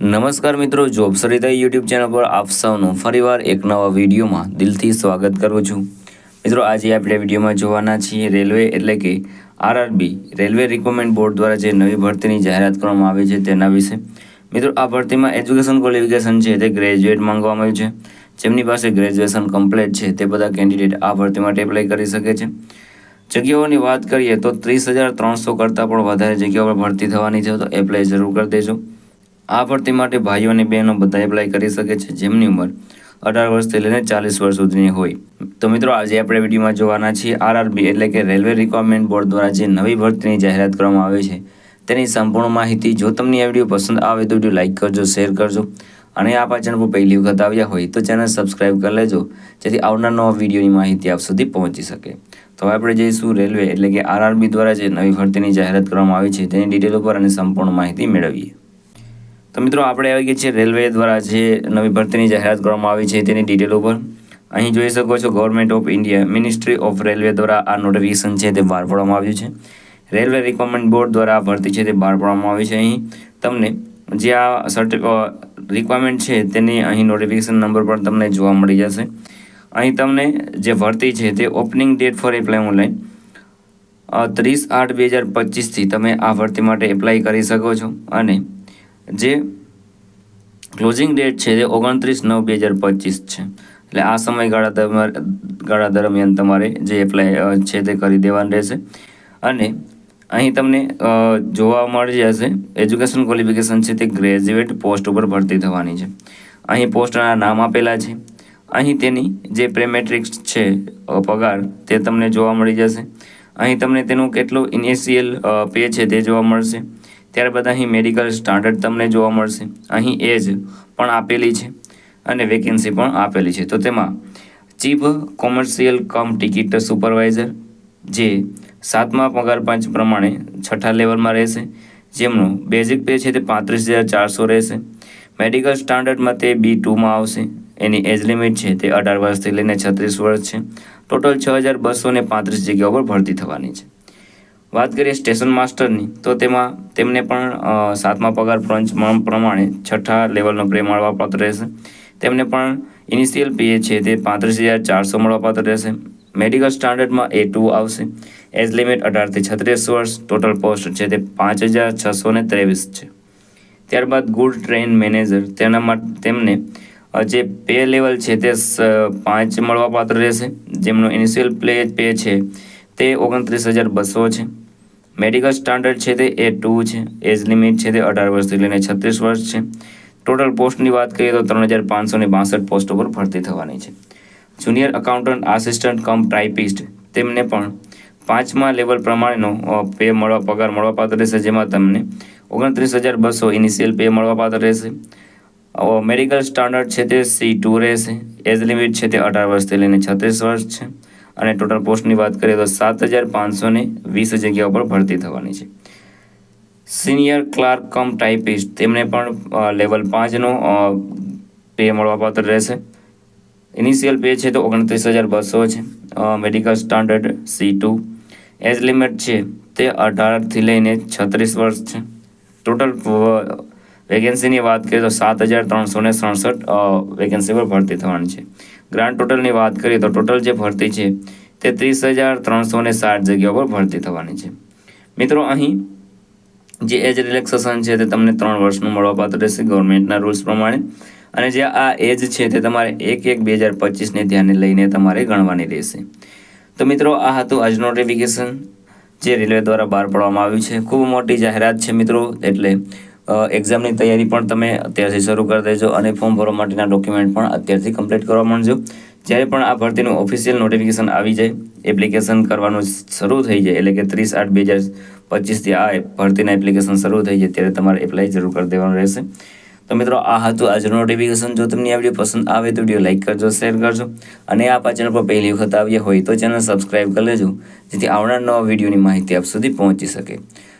નમસ્કાર મિત્રો, job Sarita YouTube channel પર આપ સૌનું ફરીવાર એક નવા વિડીયોમાં દિલથી સ્વાગત કરું છું. મિત્રો, આજે આપણે વિડીયોમાં જોવાના છીએ રેલવે એટલે કે આરઆરબી, રેલવે રિક્રુટમેન્ટ બોર્ડ દ્વારા જે નવી ભરતીની જાહેરાત કરવામાં આવી છે તેના વિશે. મિત્રો, આ ભરતીમાં એજ્યુકેશન ક્વોલિફિકેશન છે તે ગ્રેજ્યુએટ માંગવામાં આવ્યું છે. જેમની પાસે ગ્રેજ્યુએશન કમ્પ્લીટ છે તે બધા કેન્ડિડેટ આ ભરતી માટે એપ્લાય કરી શકે છે. જગ્યાઓની વાત કરીએ તો ત્રીસ હજાર ત્રણસો કરતાં પણ વધારે જગ્યાઓ પર ભરતી થવાની છે તો એપ્લાય જરૂર કરી દેજો. આ ભરતી માટે ભાઈઓ અને બહેનો બધા એપ્લાય કરી શકે છે જેમની ઉંમર અઢાર વર્ષથી લઈને ચાલીસ વર્ષ સુધીની હોય. તો મિત્રો, આજે આપણે વિડીયોમાં જોવાના છીએ આરઆરબી એટલે કે રેલવે રિક્વાયરમેન્ટ બોર્ડ દ્વારા જે નવી ભરતીની જાહેરાત કરવામાં આવી છે, તેની સંપૂર્ણ માહિતી જો તમને આ વીડિયો પસંદ આવે તો વીડિયો લાઇક કરજો, શેર કરજો અને આ પાચન પર પહેલી વખત આવ્યા હોય તો ચેનલ સબસ્ક્રાઇબ કરી લેજો, જેથી આવનાર નવા વિડીયોની માહિતી આપ સુધી પહોંચી શકે. તો હવે આપણે જઈશું રેલવે એટલે કે આરઆરબી દ્વારા જે નવી ભરતીની જાહેરાત કરવામાં આવી છે તેની ડિટેલ ઉપર અને સંપૂર્ણ માહિતી મેળવીએ. તો મિત્રો આપણે આવી ગયા છીએ રેલવે દ્વારા જે નવી ભરતીની જાહેરાત કરવામાં આવી છે તેની ડિટેલ ઉપર. અહીં જોઈ શકો છો government of India ministry of railway દ્વારા આ નોટિફિકેશન છે તે બહાર પાડવામાં આવ્યું છે. રેલવે રિક્વાયરમેન્ટ બોર્ડ દ્વારા આ ભરતી છે તે બહાર પાડવામાં આવી છે. અહીં તમને જે આ સર્ટિ રિક્વાયરમેન્ટ છે તેની અહીં નોટિફિકેશન નંબર પણ તમને જોવા મળી જશે. અહીં તમને જે ભરતી છે તે opening date for apply online ત્રીસ આઠ બે હજાર પચીસથી તમે આ ભરતી માટે એપ્લાય કરી શકો છો. અને જે ક્લોઝિંગ ડેટ છે તે ઓગણત્રીસ નવ બે હજાર પચીસ છે. એટલે આ સમયગાળા તમારે, ગાળા દરમિયાન તમારે જે એપ્લાય છે તે કરી દેવાનું રહેશે. અને અહીં તમને જોવા મળી જશે એજ્યુકેશન ક્વોલિફિકેશન છે તે ગ્રેજ્યુએટ પોસ્ટ ઉપર ભરતી થવાની છે. અહીં પોસ્ટના નામ આપેલા છે. અહીં તેની જે પ્રેમેટ્રિક્સ છે પગાર તે તમને જોવા મળી જશે. અહીં તમને તેનું કેટલું ઇનિશિયલ પે છે તે જોવા મળશે. ત્યારબાદ અહીં મેડિકલ સ્ટાન્ડર્ડ તમને જોવા મળશે. અહીં એજ પણ આપેલી છે અને વેકેન્સી પણ આપેલી છે. તો તેમાં chief commercial cum ticket supervisor જે સાતમા પગાર પાંચ પ્રમાણે છઠ્ઠા લેવલમાં રહેશે. જેમનું બેઝિક પે છે તે પાંત્રીસ હજાર ચારસો રહેશે. મેડિકલ સ્ટાન્ડર્ડમાં તે બી ટુમાં આવશે. એની એજ લિમિટ છે તે અઢાર વર્ષથી લઈને છત્રીસ વર્ષ છે. ટોટલ છ હજાર બસો પાંત્રીસ જગ્યાઓ પર ભરતી થવાની છે. વાત કરીએ સ્ટેશન માસ્ટરની, તો તેમાં તેમને પણ સાતમા પગાર પંચ પ્રમાણે છઠ્ઠા લેવલનો પ્રે મળવાપાત્ર રહેશે. તેમને પણ ઇનિશિયલ પે છે તે પાંત્રીસ હજાર ચારસો મળવાપાત્ર રહેશે. મેડિકલ સ્ટાન્ડર્ડમાં એ ટુ આવશે. એજ લિમિટ અઢારથી છત્રીસ વર્ષ. ટોટલ પોસ્ટ છે તે પાંચ હજાર છસો ને ત્રેવીસ છે. ત્યારબાદ ગુડ ટ્રેન મેનેજર તેના માટે તેમને જે પે લેવલ છે તે પાંચ મળવાપાત્ર રહેશે. જેમનો ઇનિશિયલ પ્લે પે છે તે ઓગણત્રીસ હજાર બસો છે. મેડિકલ સ્ટાન્ડર્ડ છે તે એ ટુ છે. એજ લિમિટ છે તે અઢાર વર્ષથી લઈને છત્રીસ વર્ષ છે. ટોટલ પોસ્ટની વાત કરીએ તો ત્રણ હજાર પાંચસો ને બાસઠ પોસ્ટ ઉપર ભરતી થવાની છે. Junior accountant assistant cum typist તેમને પણ પાંચમા લેવલ પ્રમાણેનો પે મળવા, પગાર મળવાપાત્ર રહેશે, જેમાં તમને ઓગણત્રીસ હજાર બસો ઇનિશિયલ પે મળવાપાત્ર રહેશે. મેડિકલ સ્ટાન્ડર્ડ છે તે સી ટુ રહેશે. એજ લિમિટ છે તે અઢાર વર્ષથી લઈને છત્રીસ વર્ષ છે. અને ટોટલ પોસ્ટની વાત કરીએ તો સાત હજાર પાંચસો ને વીસ જગ્યાઓ પર ભરતી થવાની છે. સિનિયર ક્લાર્ક કમ ટાઈપિસ્ટ તેમને પણ લેવલ પાંચનો પે મળવાપાત્ર રહેશે. ઇનિશિયલ પે છે તો ઓગણત્રીસ હજાર બસો છે. Medical standard C two age limit છે તે અઢારથી લઈને છત્રીસ વર્ષ છે. ટોટલ વેકેન્સીની વાત કરીએ તો સાત હજાર ત્રણસો ને સડસઠ વેકેન્સી પર ભરતી થવાની છે. ગ્રાન્ડ ટોટલની વાત કરીએ તો ટોટલ જે ભરતી છે તે ત્રીસ હજાર ત્રણસો ને સાઠ જગ્યાઓ પર ભરતી થવાની છે. મિત્રો, અહીં જે એજ રિલેક્સેશન છે તે તમને ત્રણ વર્ષનું મળવાપાત્ર રહેશે ગવર્મેન્ટના રૂલ્સ પ્રમાણે. અને જે આ એજ છે તે તમારે એક એક બે હજાર પચીસને ધ્યાને લઈને તમારે ગણવાની રહેશે. તો મિત્રો, આ હતું આજ નોટિફિકેશન જે રેલવે દ્વારા બહાર પાડવામાં આવ્યું છે. ખૂબ મોટી જાહેરાત છે મિત્રો, એટલે એક્ઝામની તૈયારી પણ તમે અત્યારથી શરૂ કરી દેજો અને ફોર્મ ભરવા માટેના ડોક્યુમેન્ટ પણ અત્યારથી કમ્પ્લીટ કરવા માંડજો. જ્યારે પણ આ ભરતીનું ઓફિશિયલ નોટિફિકેશન આવી જાય એપ્લિકેશન કરવાનું શરૂ થઈ જાય, એટલે કે ત્રીસ આઠ બે હજાર પચીસથી આ ભરતીના એપ્લિકેશન શરૂ થઈ જાય, ત્યારે તમારે એપ્લાય જરૂર કરી દેવાનું રહેશે. તો મિત્રો, આ હતું આજનું નોટિફિકેશન જો તમને આ વીડિયો પસંદ આવે તો વીડિયો લાઇક કરજો શેર કરજો, અને આ ચેનલ પર પહેલી વખત આવ્યા હોય તો ચેનલ સબસ્ક્રાઇબ કરી લેજો, જેથી આવનાર નવા વિડીયોની માહિતી આપ સુધી પહોંચી શકે.